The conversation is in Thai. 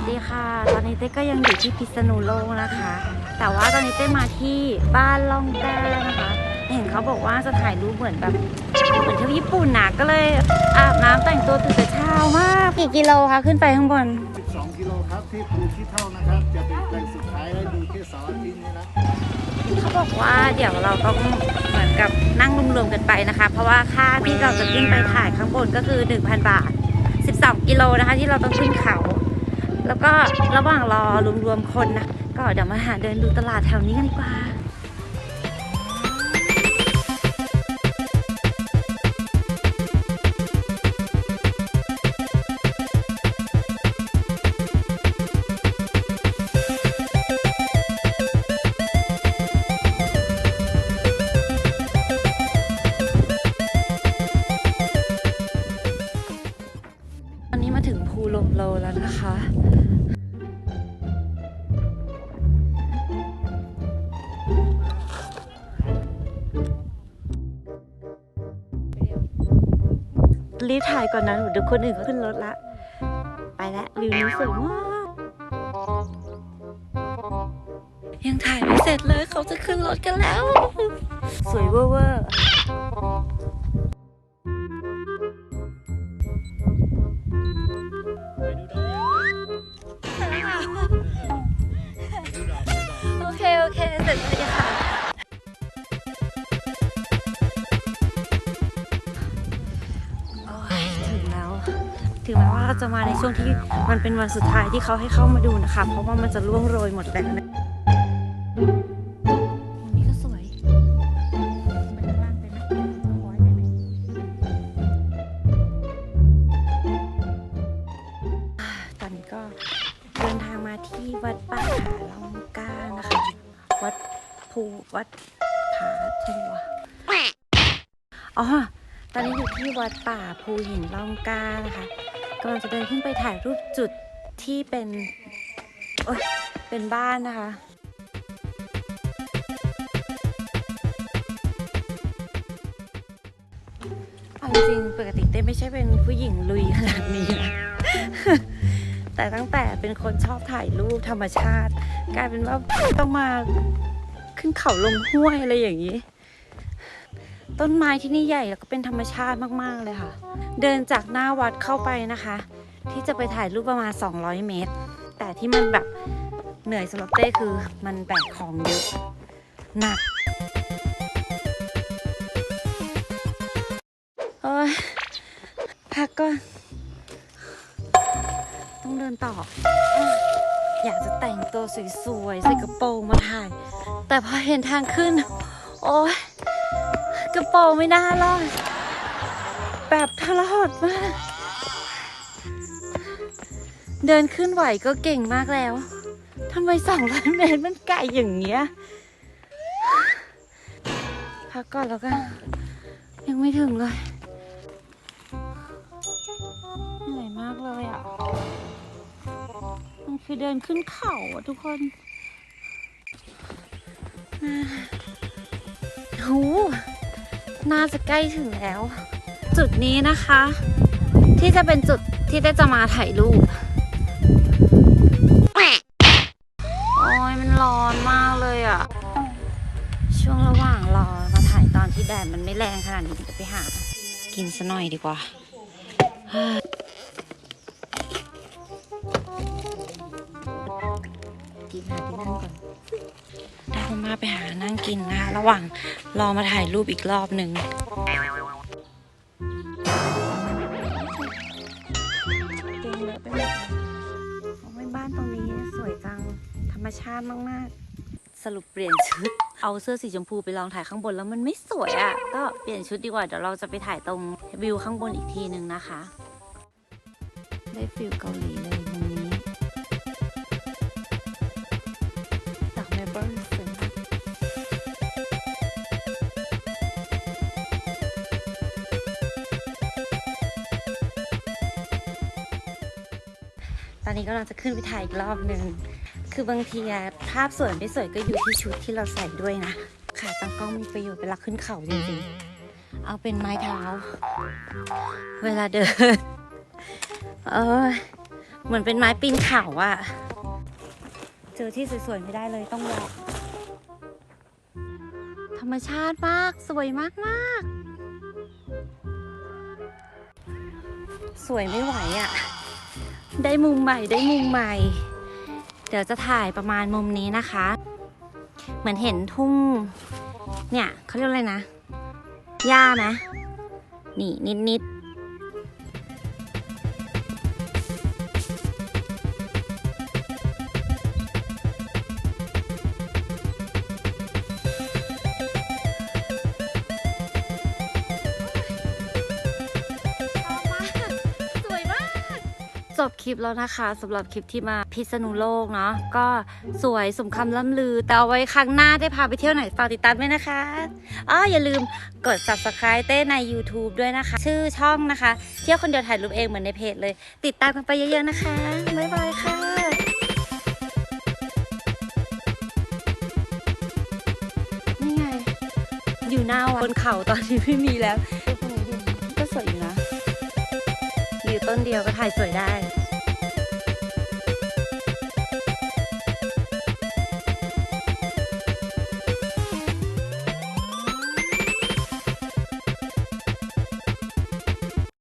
วัสดีค่ะ ตอนนี้เต้ก็ยังอยู่ที่พิษณุโลกนะคะ แต่ว่าตอนนี้เต้มาที่บ้านล่องแก้นะคะ เห็นเขาบอกว่าจะถ่ายรูปเหมือนแบบเหมือนเที่ยวญี่ปุ่นนะก็เลยอาบน้ำแต่งตัวตื่นแต่เช้ามากกี่กิโลคะขึ้นไปข้างบน 12 กิโลครับที่ภูที่เท่านะครับจะเป็นแหล่งสุดท้ายแล้วดูที่เสาร์อาทิตย์นี้นะเขาบอกว่าเดี๋ยวเราต้องเหมือนกับนั่งรวมๆกันไปนะคะ เพราะว่าค่าที่เราจะขึ้นไปถ่ายข้างบนก็คือ 1,000 บาท 12 กิโลนะคะที่เราต้องขึ้นเขา แล้วก็ระหว่างรอรวมๆคนนะ ก็เดี๋ยวมาหาเดินดูตลาดแถวนี้กันดีกว่า รีบถ่ายก่อนนะหนูเดี๋ยวคนอื่นเขาขึ้นรถละ ไปแล้ววิวนี้สวยมากยังถ่ายไม่เสร็จเลยเขาจะขึ้นรถกันแล้ว สวยเวอร์ ถึงแม้ว่าเราจะมาในช่วงที่มันเป็นวันสุดท้ายที่เขาให้เข้ามาดูนะคะ เพราะว่ามันจะร่วงโรยหมดแล้วนะวันนี้ก็สวยไปข้างล่างไปไหมขอให้ไปไหมตอนนี้ก็เดินทางมาที่วัดป่าผาลองก้านะคะ วัดภูวัดผาชัวอ๋อตอนนี้อยู่ที่วัดป่าภูหินล่องก้านะคะ กำลังจะเดินขึ้นไปถ่ายรูปจุดที่เป็นโอ๊ยเป็นบ้านนะคะ เอาจริงปกติเต้ไม่ใช่เป็นผู้หญิงลุยขนาดนี้นะแต่ตั้งแต่เป็นคนชอบถ่ายรูปธรรมชาติ กลายเป็นว่าต้องมาขึ้นเขาลงห้วยอะไรอย่างนี้ ต้นไม้ที่นี่ใหญ่แล้วก็เป็นธรรมชาติมากๆเลยค่ะ เดินจากหน้าวัดเข้าไปนะคะ ที่จะไปถ่ายรูปประมาณ 200 เมตร แต่ที่มันแบบเหนื่อยสำหรับเต้คือมันแบกของเยอะหนักโอ้ยพักก่อน ต้องเดินต่อ อยากจะแต่งตัวสวยๆ ใส่กระโปรงมาถ่าย แต่พอเห็นทางขึ้น โอ้ย ระโปรงไม่น่ารอด แบบทรหดมาก เดินขึ้นไหวก็เก่งมากแล้วทำไมสองร้อยเมตรมันไกลอย่างเงี้ย พักก่อนแล้วกันยังไม่ถึงเลยเหนื่อยมากเลยอะ มันคือเดินขึ้นเขาอะทุกคนอ่าโห น่าจะใกล้ถึงแล้ว จุดนี้นะคะ ที่จะเป็นจุดที่ได้จะมาถ่ายรูป โอ้ยมันร้อนมากเลยอะ่ะ ช่วงระหว่างรอมาถ่ายตอนที่แดดมันไม่แรงขนาดนี้เดี๋ยวไปหา กินซะหน่อยดีกว่ากินหาที่นั่งก่อน มาไปหานั่งกินนะคะ ระหว่างรอมาถ่ายรูปอีกรอบหนึ่งเก่งเลยไปหมดโอ้ยบ้านตรงนี้สวยจัง ธรรมชาติมาก ๆ สรุปเปลี่ยนชุด เอาเสื้อสีชมพูไปลองถ่ายข้างบนแล้วมันไม่สวยอะ่ะ ก็เปลี่ยนชุดดีกว่า เดี๋ยวเราจะไปถ่ายตรงวิวข้างบนอีกทีหนึ่งนะคะ ได้ฟิลเกาหลีเลยมุมนี้ดอกเมเปิลสวย อนนี้กำลังจะขึ้นไปถ่ายอีกรอบหนึ่ง คือบางทีภาพสวยไม่สวยก็อยู่ที่ชุดที่เราใส่ด้วยนะ ขาตั้งกล้องมีประโยชน์เวลาขึ้นเขาจริงๆ เอาเป็นไม้เท้า เวลาเดิน เออ เหมือนเป็นไม้ปีนเขาอะเจอที่สวยๆไม่ได้เลยต้องแวะธรรมชาติมากสวยมากมากๆสวยไม่ไหวอะ ได้มุมใหม่ได้มุมใหม่ เดี๋ยวจะถ่ายประมาณมุมนี้นะคะ เหมือนเห็นทุ่ง เนี่ยเขาเรียกอะไรนะหญ้านะ นี่นิดนิ จบคลิปแล้วนะคะสำหรับคลิปที่มาพิษณุโลกเนาะก็สวยสมคำล่ำลือ แต่เอาไว้ครั้งหน้าได้พาไปเที่ยวไหนฝากติดตามด้วยนะคะอ๋ออย่าลืมกด subscribe เต้ใน YouTube ด้วยนะคะ ชื่อช่องนะคะ เที่ยวคนเดียวถ่ายรูปเองเหมือนในเพจเลย ติดตามกันไปเยอะๆนะคะบ๊ายบายค่ะนี่ไงอยู่หน้าวัดบนเขาตอนนี้ไม่มีแล้วก็สวยอยู่นะ ต้นเดียวก็ถ่ายสวยได้